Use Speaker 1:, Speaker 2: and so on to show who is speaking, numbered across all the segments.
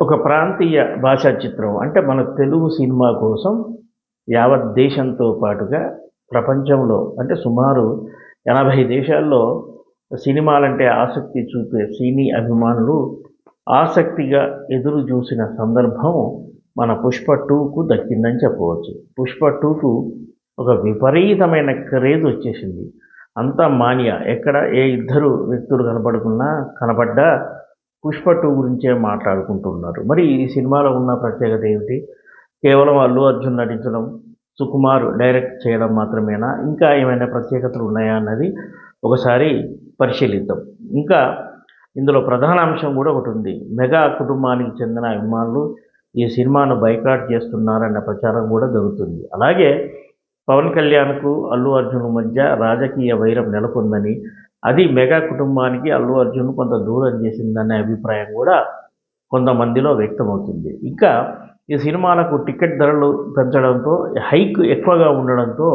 Speaker 1: ఒక ప్రాంతీయ భాషా చిత్రం. అంటే మన తెలుగు సినిమా కోసం యావత్ దేశంతో పాటుగా ప్రపంచంలో అంటే సుమారు ఎనభై దేశాల్లో సినిమాలంటే ఆసక్తి చూపే సినీ అభిమానులు ఆసక్తిగా ఎదురు చూసిన సందర్భం మన పుష్ప టూకు దక్కిందని చెప్పవచ్చు. పుష్ప టూకు ఒక విపరీతమైన క్రేజ్ వచ్చేసింది. అంతా మానియా. ఎక్కడ ఏ ఇద్దరు వ్యక్తులు కనపడుకున్నా కనపడ్డా పుష్ప టూ గురించే మాట్లాడుకుంటున్నారు. మరి ఈ సినిమాలో ఉన్న ప్రత్యేకత ఏమిటి? కేవలం అల్లు అర్జున్ నటించడం సుకుమార్ డైరెక్ట్ చేయడం మాత్రమేనా? ఇంకా ఏమైనా ప్రత్యేకతలు ఉన్నాయా అన్నది ఒకసారి పరిశీలిద్దాం. ఇంకా ఇందులో ప్రధాన అంశం కూడా ఒకటి ఉంది. మెగా కుటుంబానికి చెందిన అభిమానులు ఈ సినిమాను బైకాట్ చేస్తున్నారన్న ప్రచారం కూడా జరుగుతుంది. అలాగే పవన్ కళ్యాణ్కు అల్లు అర్జున్ మధ్య రాజకీయ వైరం నెలకొందని అది మెగా కుటుంబానికి అల్లు అర్జున్ కొంత దూరం చేసిందనే అభిప్రాయం కూడా కొంతమందిలో వ్యక్తమవుతుంది. ఇంకా ఈ సినిమాలకు టికెట్ ధరలు పెంచడంతో హైక్ ఎక్కువగా ఉండడంతో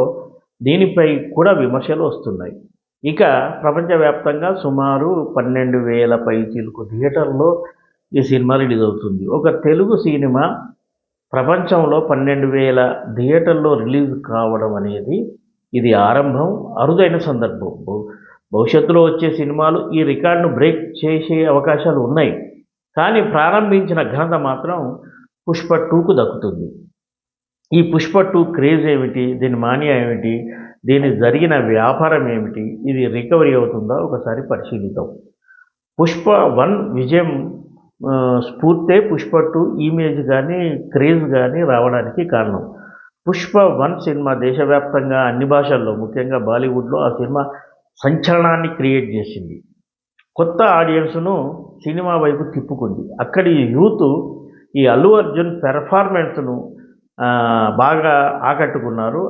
Speaker 1: దీనిపై కూడా విమర్శలు వస్తున్నాయి. ఇక ప్రపంచవ్యాప్తంగా సుమారు పన్నెండు వేల పైచీలకు థియేటర్లో ఈ సినిమా రిలీజ్ అవుతుంది. ఒక తెలుగు సినిమా ప్రపంచంలో పన్నెండు వేల థియేటర్లో రిలీజ్ కావడం అనేది ఇది ఆరంభం అరుదైన సందర్భం. భవిష్యత్తులో వచ్చే సినిమాలు ఈ రికార్డును బ్రేక్ చేసే అవకాశాలు ఉన్నాయి. కానీ ప్రారంభించిన ఘనత మాత్రం పుష్ప టూకు దక్కుతుంది. ఈ పుష్ప టూ క్రేజ్ ఏమిటి? దీని మాన్య ఏమిటి? దీని జరిగిన వ్యాపారం ఏమిటి? ఇది రికవరీ అవుతుందా? ఒకసారి పరిశీలిద్దాం. పుష్ప వన్ విజయం స్ఫూర్తే పుష్ప టూ ఇమేజ్ కానీ క్రేజ్ కానీ రావడానికి కారణం. పుష్ప వన్ సినిమా దేశవ్యాప్తంగా అన్ని భాషల్లో ముఖ్యంగా బాలీవుడ్లో ఆ సినిమా సంచలనాన్ని క్రియేట్ చేసింది. కొత్త ఆడియన్స్ను సినిమా వైపు తిప్పుకుంది. అక్కడి యూత్ ఈ అల్లు అర్జున్ పెర్ఫార్మెన్స్ను బాగా ఆకట్టుకున్నారు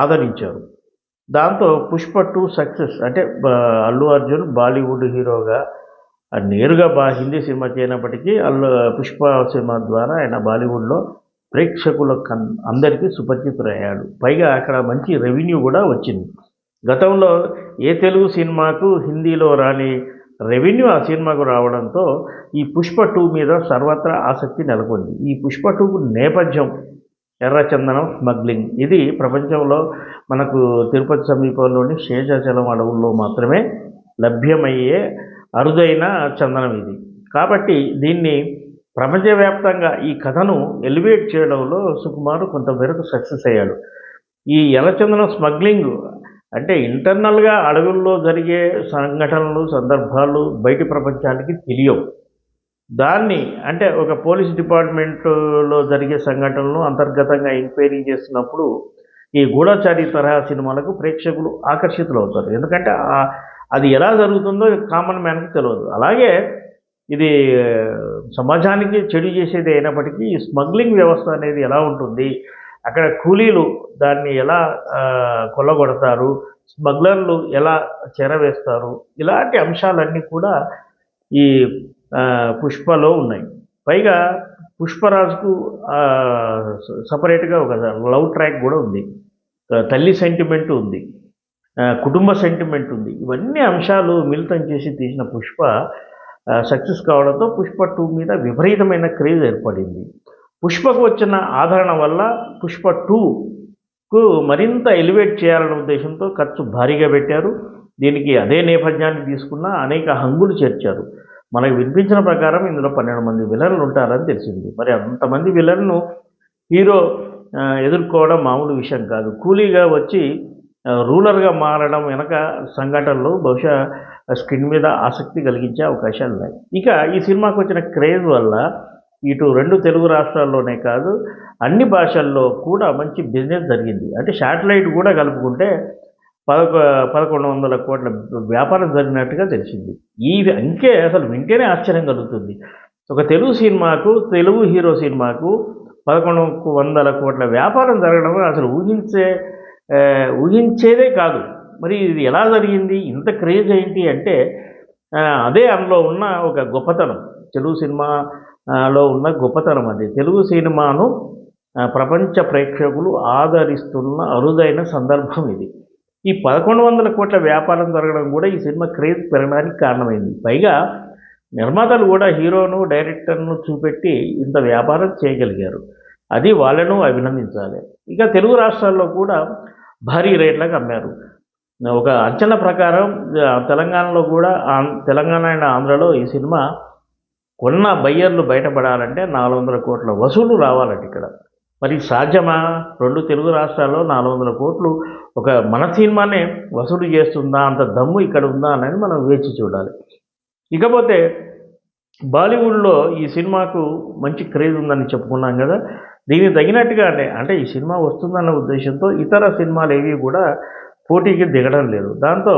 Speaker 1: ఆదరించారు. దాంతో పుష్ప టూ సక్సెస్ అంటే అల్లు అర్జున్ బాలీవుడ్ హీరోగా నేరుగా బా హిందీ సినిమా చేయనప్పటికీ అల్లు పుష్ప సినిమా ద్వారా ఆయన బాలీవుడ్లో ప్రేక్షకుల కన్ అందరికీ సుపరిచితులయ్యాడు పైగా అక్కడ మంచి రెవెన్యూ కూడా వచ్చింది. గతంలో ఏ తెలుగు సినిమాకు హిందీలో రాని రెవెన్యూ ఆ సినిమాకు రావడంతో ఈ పుష్ప టూ మీద సర్వత్రా ఆసక్తి నెలకొంది. ఈ పుష్ప టూ నేపథ్యం ఎర్రచందనం స్మగ్లింగ్. ఇది ప్రపంచంలో మనకు తిరుపతి సమీపంలోని శేషాచలం అడవుల్లో మాత్రమే లభ్యమయ్యే అరుదైన చందనం ఇది. కాబట్టి దీన్ని ప్రపంచవ్యాప్తంగా ఈ కథను ఎలివేట్ చేయడంలో సుకుమార్ కొంతమేరకు సక్సెస్ అయ్యాడు. ఈ ఎర్రచందనం స్మగ్లింగ్ అంటే ఇంటర్నల్గా అడవుల్లో జరిగే సంఘటనలు సందర్భాలు బయటి ప్రపంచానికి తెలియవు. దాన్ని అంటే ఒక పోలీస్ డిపార్ట్మెంట్లో జరిగే సంఘటనలు అంతర్గతంగా ఎంక్వైరీ చేసినప్పుడు ఈ గూఢచారి తరహా సినిమాలకు ప్రేక్షకులు ఆకర్షితులు అవుతారు ఎందుకంటే అది ఎలా జరుగుతుందో కామన్ మ్యాన్కి తెలియదు అలాగే ఇది సమాజానికి చెడు చేసేది అయినప్పటికీ ఈ స్మగ్లింగ్ వ్యవస్థ అనేది ఎలా ఉంటుంది అక్కడ కూలీలు దాన్ని ఎలా కొల్లగొడతారు స్మగ్లర్లు ఎలా చెరవేస్తారు ఇలాంటి అంశాలన్నీ కూడా ఈ పుష్పలో ఉన్నాయి. పైగా పుష్పరాజుకు సపరేట్గా ఒక లవ్ ట్రాక్ కూడా ఉంది. తల్లి సెంటిమెంట్ ఉంది. కుటుంబ సెంటిమెంట్ ఉంది. ఇవన్నీ అంశాలు మిళితం చేసి తీసిన పుష్ప సక్సెస్ కావడంతో పుష్ప టూ మీద విపరీతమైన క్రేజ్ ఏర్పడింది. పుష్పకు వచ్చిన ఆదరణ వల్ల పుష్ప టూకు మరింత ఎలివేట్ చేయాలనే ఉద్దేశంతో ఖర్చు భారీగా పెట్టారు. దీనికి అదే నేపథ్యాన్ని తీసుకున్న అనేక హంగులు చేర్చారు. మనకు వినిపించిన ప్రకారం ఇందులో పన్నెండు మంది విలన్లు ఉంటారని తెలిసింది. మరి అంతమంది విలన్ను హీరో ఎదుర్కోవడం మామూలు విషయం కాదు. కూలీగా వచ్చి రూలర్గా మారడం వెనక సంఘటనలు బహుశా స్క్రీన్ మీద ఆసక్తి కలిగించే అవకాశాలు ఉన్నాయి. ఇక ఈ సినిమాకు వచ్చిన క్రేజ్ వల్ల ఇటు రెండు తెలుగు రాష్ట్రాల్లోనే కాదు అన్ని భాషల్లో కూడా మంచి బిజినెస్ జరిగింది. అంటే శాటిలైట్ కూడా కలుపుకుంటే పదకొ పదకొండు వందల కోట్ల వ్యాపారం జరిగినట్టుగా తెలిసింది. ఈ అంకే అసలు వింటేనే ఆశ్చర్యం కలుగుతుంది. ఒక తెలుగు సినిమాకు తెలుగు హీరో సినిమాకు పదకొండు వందల కోట్ల వ్యాపారం జరగడం అసలు ఊహించే ఊహించేదే కాదు. మరి ఇది ఎలా జరిగింది? ఇంత క్రేజ్ ఏంటి అంటే అదే అందులో ఉన్న ఒక గొప్పతనం. తెలుగు సినిమా లో ఉన్న గొప్పతనం అది. తెలుగు సినిమాను ప్రపంచ ప్రేక్షకులు ఆదరిస్తున్న అరుదైన సందర్భం ఇది. ఈ పదకొండు వందల కోట్ల వ్యాపారం జరగడం కూడా ఈ సినిమా క్రేజ్ పెరగడానికి కారణమైంది. పైగా నిర్మాతలు కూడా హీరోను డైరెక్టర్ను చూపెట్టి ఇంత వ్యాపారం చేయగలిగారు. అది వాళ్ళను అభినందించాలి. ఇక తెలుగు రాష్ట్రాల్లో కూడా భారీ రేట్లకు అమ్మారు. ఒక అంచనా ప్రకారం తెలంగాణలో కూడా ఆం- తెలంగాణ అండ్ ఆంధ్రలో ఈ సినిమా కొన్న బయ్యర్లు బయటపడాలంటే నాలుగు వందల కోట్ల వసూలు రావాలంటే ఇక్కడ. మరి సాధ్యమా? రెండు తెలుగు రాష్ట్రాల్లో నాలుగు వందల కోట్లు ఒక మన సినిమానే వసూలు చేస్తుందా? అంత దమ్ము ఇక్కడ ఉందా? అనేది మనం వేచి చూడాలి. ఇకపోతే బాలీవుడ్లో ఈ సినిమాకు మంచి క్రేజ్ ఉందని చెప్పుకున్నాం కదా. దీనికి తగినట్టుగానే అంటే ఈ సినిమా వస్తుందన్న ఉద్దేశంతో ఇతర సినిమాలు ఏవి కూడా పోటీకి దిగడం లేదు. దాంతో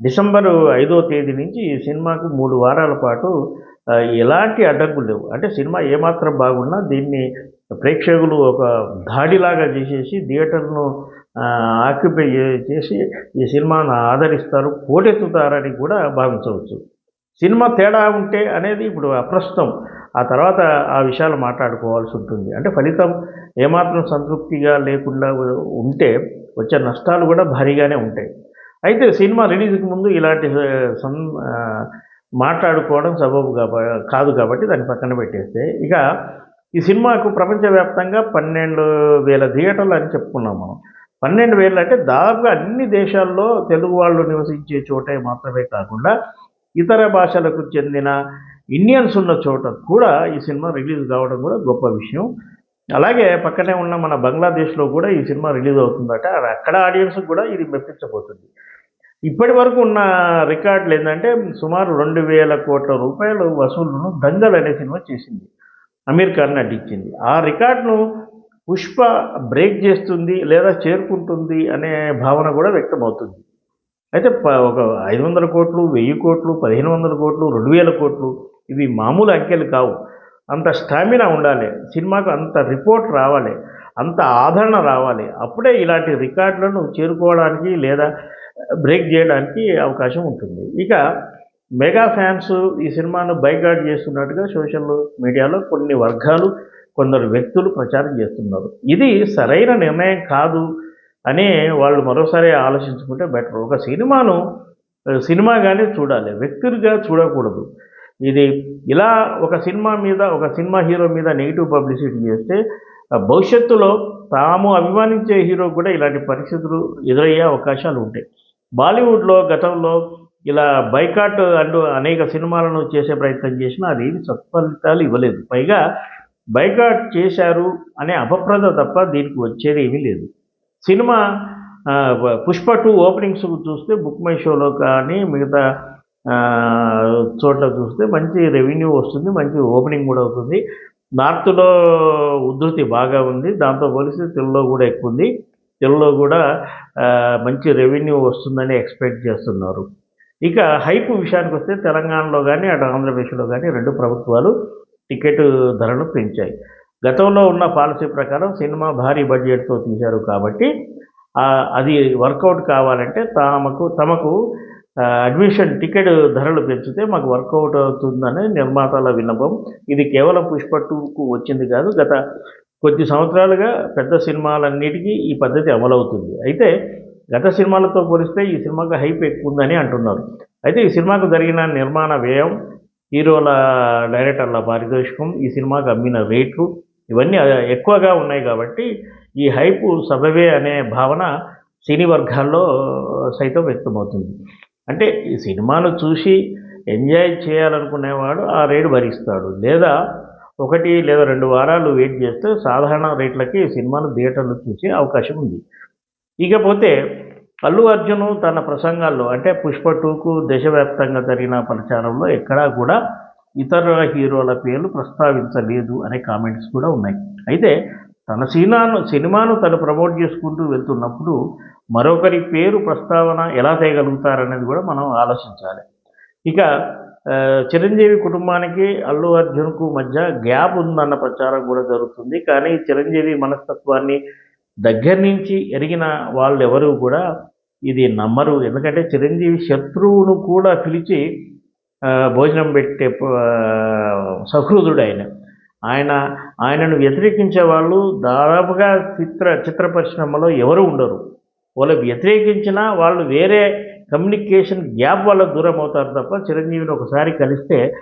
Speaker 1: డిసెంబరు ఐదో తేదీ నుంచి ఈ సినిమాకు మూడు వారాల పాటు ఎలాంటి అడ్డంకులు లేవు. అంటే సినిమా ఏమాత్రం బాగున్నా దీన్ని ప్రేక్షకులు ఒక దాడిలాగా చేసేసి థియేటర్ను ఆక్యుపై చేసి ఈ సినిమాను ఆదరిస్తారు. పోటెత్తుతారని కూడా భావించవచ్చు. సినిమా తేడా ఉంటే అనేది ఇప్పుడు అప్రస్తుతం. ఆ తర్వాత ఆ విషయాలు మాట్లాడుకోవాల్సి ఉంటుంది. అంటే ఫలితం ఏమాత్రం సంతృప్తిగా లేకుండా ఉంటే వచ్చే నష్టాలు కూడా భారీగానే ఉంటాయి. అయితే సినిమా రిలీజ్కి ముందు ఇలాంటి సం మాట్లాడుకోవడం సబబు కాదు కాబట్టి దాన్ని పక్కన పెట్టేస్తే. ఇక ఈ సినిమాకు ప్రపంచవ్యాప్తంగా పన్నెండు వేల థియేటర్లు అని చెప్పుకున్నాం మనం. పన్నెండు వేలు అంటే దాదాపుగా అన్ని దేశాల్లో తెలుగు వాళ్ళు నివసించే చోటే మాత్రమే కాకుండా ఇతర భాషలకు చెందిన ఇండియన్స్ ఉన్న చోట కూడా ఈ సినిమా రిలీజ్ కావడం కూడా గొప్ప విషయం. అలాగే పక్కనే ఉన్న మన బంగ్లాదేశ్లో కూడా ఈ సినిమా రిలీజ్ అవుతుందట. అది అక్కడ ఆడియన్స్ కూడా ఇది మెప్పించబోతుంది. ఇప్పటి వరకు ఉన్న రికార్డులు ఏంటంటే సుమారు రెండు వేల కోట్ల రూపాయలు వసూళ్ళను దంగల్ అనే సినిమా చేసింది. అమీర్ ఖాన్ నటించింది. ఆ రికార్డును పుష్ప బ్రేక్ చేస్తుంది లేదా చేరుకుంటుంది అనే భావన కూడా వ్యక్తమవుతుంది. అయితే ప- ఒక ఐదు వందల కోట్లు వెయ్యి కోట్లు పదిహేను వందల కోట్లు రెండు వేల కోట్లు ఇవి మామూలు అంకెలు కావు. అంత స్టామినా ఉండాలి. సినిమాకు అంత రిపోర్ట్ రావాలి. అంత ఆదరణ రావాలి. అప్పుడే ఇలాంటి రికార్డులను చేరుకోవడానికి లేదా బ్రేక్ చేయడానికి అవకాశం ఉంటుంది. ఇక మెగా ఫ్యాన్స్ ఈ సినిమాను బైకాట్ చేస్తున్నట్టుగా సోషల్ మీడియాలో కొన్ని వర్గాలు కొందరు వ్యక్తులు ప్రచారం చేస్తున్నారు. ఇది సరైన నిర్ణయం కాదు అని వాళ్ళు మరోసారి ఆలోచించుకుంటే బెటర్. ఒక సినిమాను సినిమాగానే చూడాలి. వ్యక్తులుగా చూడకూడదు. ఇది ఇలా ఒక సినిమా మీద ఒక సినిమా హీరో మీద నెగిటివ్ పబ్లిసిటీ చేస్తే భవిష్యత్తులో తాము అభిమానించే హీరో కూడా ఇలాంటి పరిస్థితులు ఎదురయ్యే అవకాశాలు ఉంటాయి. బాలీవుడ్లో గతంలో ఇలా బైకాట్ అంటూ అనేక సినిమాలను చేసే ప్రయత్నం చేసినా అది ఏమి సత్ఫలితాలు ఇవ్వలేదు. పైగా బైకాట్ చేశారు అనే అపప్రద తప్ప దీనికి వచ్చేది ఏమీ లేదు. సినిమా పుష్ప టూ ఓపెనింగ్స్ చూస్తే బుక్ మై షోలో కానీ మిగతా చోట్ల చూస్తే మంచి రెవెన్యూ వస్తుంది మంచి ఓపెనింగ్ కూడా అవుతుంది. నార్త్లో ఉధృతి బాగా ఉంది దాంతో పోలిస్తే తెలుగులో కూడా ఎక్కువ ఉంది. తెలుగులో కూడా మంచి రెవెన్యూ వస్తుందని ఎక్స్పెక్ట్ చేస్తున్నారు. ఇక హైప్ విషయానికి వస్తే తెలంగాణలో కానీ అటు ఆంధ్రప్రదేశ్లో కానీ రెండు ప్రభుత్వాలు టికెట్ ధరలు పెంచాయి. గతంలో ఉన్న పాలసీ ప్రకారం సినిమా భారీ బడ్జెట్తో తీశారు కాబట్టి అది వర్కౌట్ కావాలంటే తమకు తమకు అడ్మిషన్ టికెట్ ధరలు పెంచితే మాకు వర్కౌట్ అవుతుందని నిర్మాతల విన్నపం. ఇది కేవలం పుష్ప టూకు వచ్చింది కాదు గత కొద్ది సంవత్సరాలుగా పెద్ద సినిమాలన్నిటికీ ఈ పద్ధతి అమలవుతుంది. అయితే గత సినిమాలతో పోలిస్తే ఈ సినిమాకు హైప్ ఎక్కువ ఉందని అంటున్నారు. అయితే ఈ సినిమాకు జరిగిన నిర్మాణ వ్యయం హీరోల డైరెక్టర్ల పారితోషికం ఈ సినిమాకు అమ్మిన రేట్లు ఇవన్నీ ఎక్కువగా ఉన్నాయి కాబట్టి ఈ హైపు సబవే అనే భావన సినీ వర్గాల్లో సైతం వ్యక్తమవుతుంది. అంటే ఈ సినిమాను చూసి ఎంజాయ్ చేయాలనుకునేవాడు ఆ రేటు భరిస్తాడు. లేదా ఒకటి లేదా రెండు వారాలు వెయిట్ చేస్తే సాధారణ రేట్లకి ఈ సినిమాను థియేటర్లు చూసే అవకాశం ఉంది. ఇకపోతే అల్లు అర్జున్ తన ప్రసంగాల్లో అంటే పుష్ప టూకు దేశవ్యాప్తంగా జరిగిన ప్రచారంలో ఎక్కడా కూడా ఇతర హీరోల పేర్లు ప్రస్తావించలేదు అనే కామెంట్స్ కూడా ఉన్నాయి. అయితే తన సినిమాను సినిమాను తను ప్రమోట్ చేసుకుంటూ వెళ్తున్నప్పుడు మరొకరి పేరు ప్రస్తావన ఎలా చేయగలుగుతారనేది కూడా మనం ఆలోచించాలి. ఇక చిరంజీవి కుటుంబానికి అల్లు అర్జున్కు మధ్య గ్యాప్ ఉందన్న ప్రచారం కూడా జరుగుతుంది. కానీ చిరంజీవి మనస్తత్వాన్ని దగ్గర నుంచి ఎరిగిన వాళ్ళు ఎవరు కూడా ఇది నమ్మరు. ఎందుకంటే చిరంజీవి శత్రువును కూడా పిలిచి భోజనం పెట్టే సహృదుడు ఆయన. ఆయన ఆయనను వ్యతిరేకించే వాళ్ళు దాదాపుగా చిత్ర చిత్ర పరిశ్రమలో ఎవరు ఉండరు. వాళ్ళు వ్యతిరేకించినా వాళ్ళు వేరే కమ్యూనికేషన్ గ్యాప్ వల్ల దూరం అవుతారు తప్ప చిరంజీవిని ఒకసారి కలిస్తే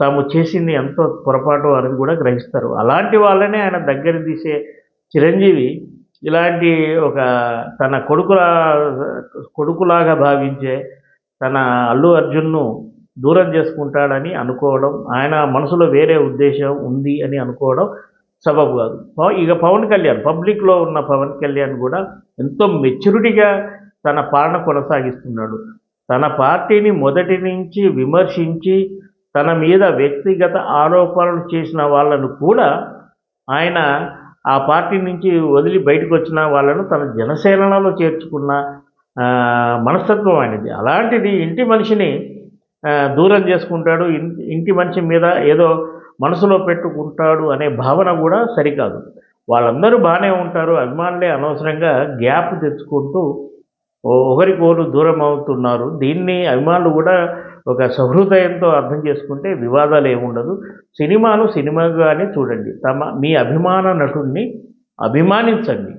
Speaker 1: తాము చేసింది ఎంతో పొరపాటు అనేది కూడా గ్రహిస్తారు. అలాంటి వాళ్ళనే ఆయన దగ్గర తీసే చిరంజీవి ఇలాంటి ఒక తన కొడుకులా కొడుకులాగా భావించే తన అల్లు అర్జున్ను దూరం చేసుకుంటాడని అనుకోవడం ఆయన మనసులో వేరే ఉద్దేశం ఉంది అని అనుకోవడం సబబు కాదు. ఇక పవన్ కళ్యాణ్ పబ్లిక్లో ఉన్న పవన్ కళ్యాణ్ కూడా ఎంతో మెచ్యూరిటీగా తన పాలన కొనసాగిస్తున్నాడు. తన పార్టీని మొదటి నుంచి విమర్శించి తన మీద వ్యక్తిగత ఆరోపణలు చేసిన వాళ్ళను కూడా ఆయన ఆ పార్టీ నుంచి వదిలి బయటకు వచ్చిన వాళ్ళను తన జనసేనలో చేర్చుకున్న మనస్తత్వం ఆయనది. అలాంటిది ఇంటి మనిషిని దూరం చేసుకుంటాడు ఇంటి మనిషి మీద ఏదో మనసులో పెట్టుకుంటాడు అనే భావన కూడా సరికాదు. వాళ్ళందరూ బాగానే ఉంటారు అభిమానులే అనవసరంగా గ్యాప్ తెచ్చుకుంటూ ఓ- ఒకరికొకరు దూరం అవుతున్నారు. దీన్ని అభిమానులు కూడా ఒక సహృదయంతో అర్థం చేసుకుంటే వివాదాలు ఏముండదు సినిమాను సినిమాగానే చూడండి. తమ మీ అభిమాన నటుడిని అభిమానించండి.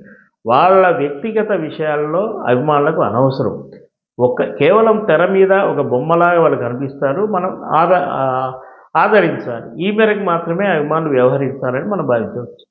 Speaker 1: వాళ్ళ వ్యక్తిగత విషయాల్లో అభిమానులకు అనవసరం. ఒక కేవలం తెర మీద ఒక బొమ్మలాగా వాళ్ళు కనిపిస్తారు. మనం ఆదా ఆదరించాలి. ఈ మేరకు మాత్రమే అభిమానులు వ్యవహరించాలని మనం భావించవచ్చు.